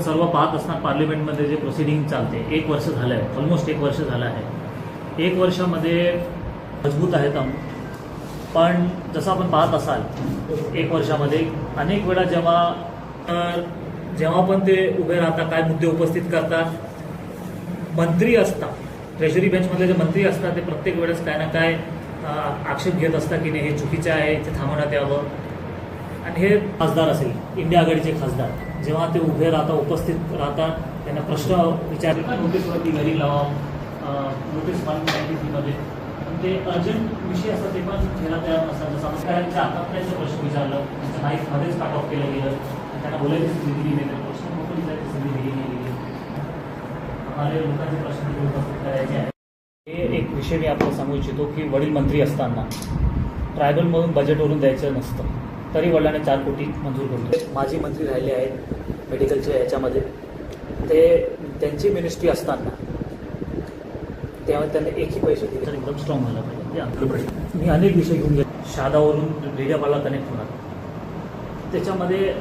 सर्व पाहत असताना पार्लिमेंटमध्ये जे प्रोसिडिंग चालते एक वर्ष झालं आहे ऑलमोस्ट एक वर्ष झालं आहे. एक वर्षामध्ये मजबूत आहेत आम पण जसं आपण पाहत असाल एक वर्षामध्ये अनेक वेळा जेव्हा तर जेव्हा पण ते उभे राहतात काय मुद्दे उपस्थित करतात मंत्री असतात ट्रेझरी बेंचमधले जे मंत्री असतात ते प्रत्येक वेळेस काय ना काय आक्षेप घेत असतात की नाही हे चुकीचे आहे ते थांबवण्यात यावं. आणि हे खासदार असेल इंडिया आघाडीचे खासदार. जेव्हा ते उभे राहतात उपस्थित राहतात त्यांना प्रश्न विचार नोटीसवरती घरी लावा. नोटीस वन नाईन्टी ते अर्जंट विषय असतात ते पण घ्यायला तयार नसतात. जसं अधिकाऱ्यांच्या आतापर्यंत प्रश्न विचारलं त्यांच्या नाईकमध्येच काट ऑफ केलं गेलं. त्यांना बोलायची संधी दिली नाही. तर प्रश्न मोकळी विचारायची संधी दिली नाही गेली. आम्हाला लोकांचे प्रश्न उपस्थित करायचे आहे हे एक विषय मी आपल्याला सांगू इच्छितो की वडील मंत्री असताना ट्रायबलमधून बजेटवरून द्यायचं नसतं. तरी वडिलांनी चार कोटी मंजूर करतो माजी मंत्री राहिले आहेत मेडिकलच्या ह्याच्यामध्ये ते त्यांची मिनिस्ट्री असताना तेव्हा त्यांनी एकही पैसे दिले. तर एकदम स्ट्रॉंग झाला पाहिजे. ते आपलं मी अनेक विषय घेऊन गेलो. शादावरून रेडियापाला कनेक्ट होणार. त्याच्यामध्ये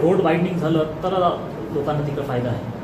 रोड वाईडनिंग झालं तर लोकांना तिकडे फायदा आहे.